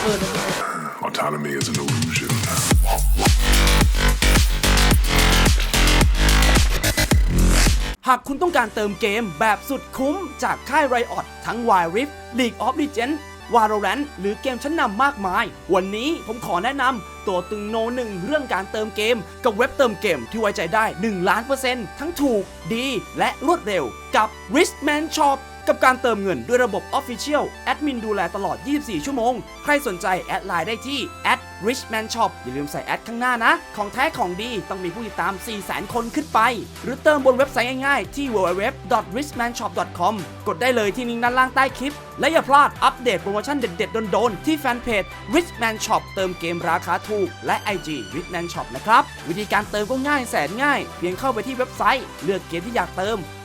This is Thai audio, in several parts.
Autonomy is an illusion. หากคุณต้องการเติมเกมแบบสุดคุ้มจากค่ายไรออดทั้ง Wild Rift League of Legends Valorant หรือเกมชั้นนำมากมาย วันนี้ผมขอแนะนำตัวตึงโนหนึ่งเรื่องการเติมเกม กับเว็บเติมเกมที่ไว้ใจได้ 1 ล้านเปอร์เซ็นต์ทั้งถูกดีและรวดเร็วกับ RiskMan Shop กับการเติมเงินด้วยระบบ Official แอดมินดูแลตลอด 24 ชั่วโมง ใครสนใจแอดไลน์ได้ที่ @richman shop อย่าลืมใส่แอดข้างหน้านะ ของแท้ของดีต้องมีผู้ติดตาม 400,000 คนขึ้นไป หรือเติมบนเว็บไซต์ง่ายๆ ที่ www.richmanshop.com กดได้เลยที่ลิงก์ด้านล่างใต้คลิป และอย่าพลาดอัปเดตโปรโมชั่นเด็ดๆโดนๆที่แฟนเพจ richman shop เติมเกมราคาถูก และ IG richman shop นะครับวิธีการเติมก็ง่ายแสนง่าย เพียงเข้าไปที่เว็บไซต์ เลือกเกมที่อยากเติม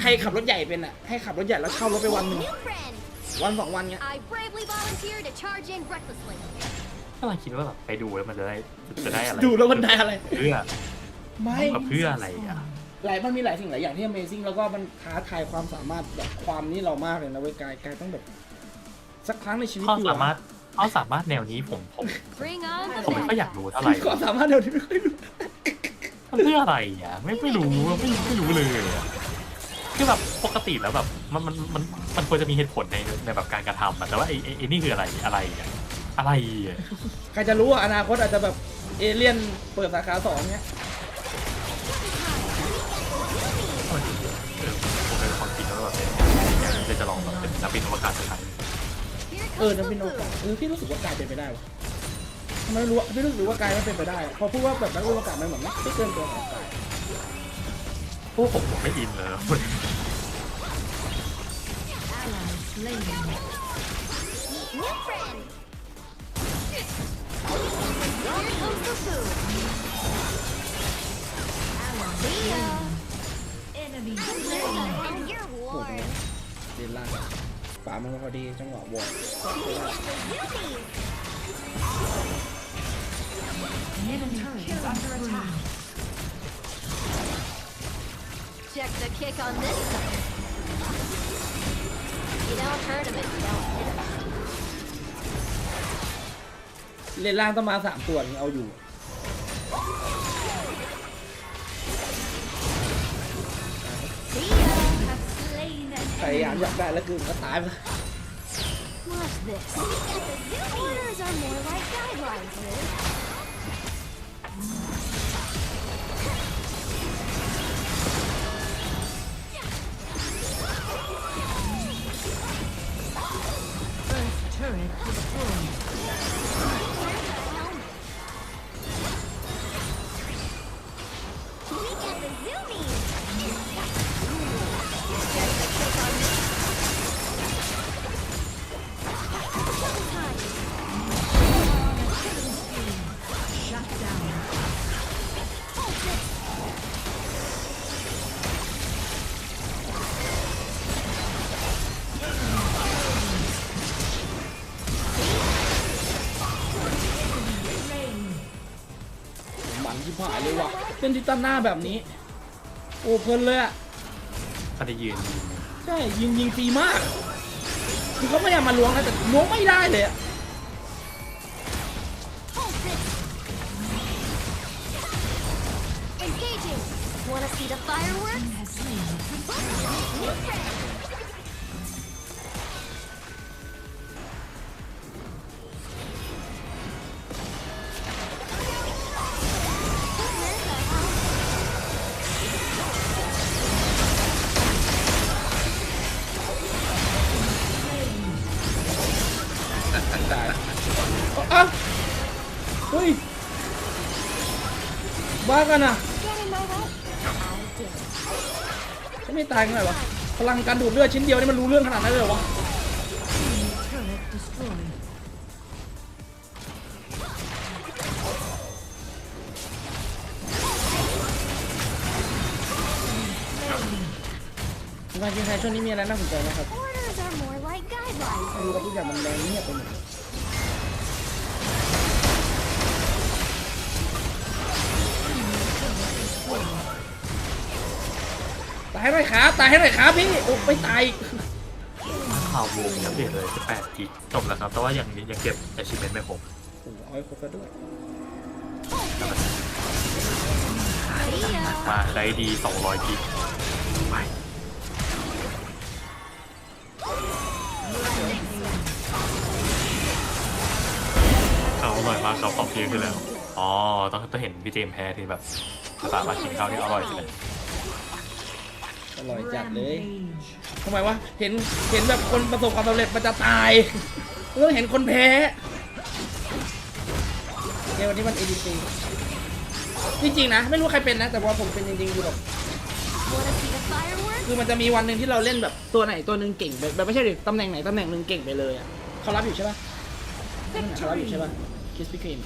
ใครขับรถใหญ่เป็นอะ ให้ขับรถใหญ่แล้วเช่ารถไปวันหนึง New friend. วันสองวันเงี้ย I bravely volunteer to charge in recklessly. ถ้าเราคิดว่าแบบไปดูแล้วมันจะได้จะได้อะไรดูแล้วมันได้อะไร เพื่อไม่แบบเพื่ออะไรอะหลายมันมีหลายสิ่งหลายอย่างที่ Amazing แล้วก็มันท้าทายความสามารถแบบความนี่เรามากเลยนะเว้ยกายกายต้องแบบสักครั้งในชีวิตข้อดีสามารถข้อสามารถแนวนี้ผมผม Bring on the ผมไม่ค่อย bad อยาก guys. รู้เท่าไหร่ความสามารถเดียวที่ไม่ค่อยรู้มันเพื่ออะไรอะไม่ไม่รู้ไม่ไม่รู้เลยอะ คือแบบปกติแล้วแบบมันมันมันมันควรจะมีเหตุผลในในแบบการกระทำอะแต่ว่าไอ้ไอ้ไอ้นี่คืออะไรอะไรอะอะไรอะใครจะรู้ว่าอนาคตอาจจะแบบเอเลี่ยนเปิดสาขาสองเนี้ยเออผมเป็นความคิดแล้วแบบอยากจะลองแบบเป็นนักบินอวกาศสักครั้ง Here เออ comes จะ the เป็นโอกาส food. เออพี่รู้สึกว่ากายเป็นไปได้วะทำไมไม่รู้อะพี่รู้สึกว่ากายไม่เป็นไปได้อะพอพูดว่าแบบนักวิทยาศาสตร์มันเหมือนไม่เกินตัวของกาย โอ้ผมไม่อินเลยดีล่างฝามันพอดีจังหวะบวก Check the kick on this side. You don't hurt him if you don't hit him. เลนล่างต้องมาสามตัวถึงเอาอยู่ See ya. Have slain an พยายามอยากได้แล้วคือก็ตายไป Watch this. Orders are more like guidelines, Liz. We get the zoomies. หมันที่ผายเลยว่ะเล่นทิตันหน้าแบบนี้ โอ้เพลินเลยอะถ้าได้ยืนยิงใช่ยิงยิงฟรีมาก คือเขาพยายามมาล้วงนะแต่ล้วงไม่ได้เลยอะากันอะจะไม่ตายกันเลยวะพลังการดูดเลือดชิ้นเดียวนี่มันรู้เรื่องขนาดนั้นเลยวะการกินไช่วงนี้มีอะไรน่าสนใจไหมครับดูกับทุกอย่างมันแดงเงียบไปหมดายให้หน่อยครับ ตายให้หน่อยครับพี่โอ้ไม่ตาย ข่าววงยังเปลี่ยนเลย18กิกจบแล้วครับ แต่ว่ายังยังเก็บ achievement ไม่ครบโอ้โหเอาให้ครบแล้วด้วย See ya. มาได้ดี 200กิกไปเขาอร่อยมากเขาขอบเพียงขึ้นแล้ว อ๋อ ต้องต้องเห็นพี่เจมส์แพ้ที่แบบสามารถกินข้าวที่อร่อยสิเลย อร่อยจัดเลย Rampage. ทำไมวะเห็นเห็นแบบคนประสบความสำเร็จมันจะตายต้องเห็นคนแพ้ในวันนี้มัน ADC จริงๆนะ ไม่รู้ใครเป็นนะ แต่ว่าผมเป็นจริงๆคือแบบ Wanna see the fireworks? คือมันจะมีวันหนึ่งที่เราเล่นแบบตัวไหนตัวหนึ่งเก่งแบบแบบไม่ใช่ดิตำแหน่งไหนตำแหน่งหนึ่งเก่งไปเลยอะเขารับอยู่ใช่ปะเขารับอยู่ใช่ปะคิสปี้ครีม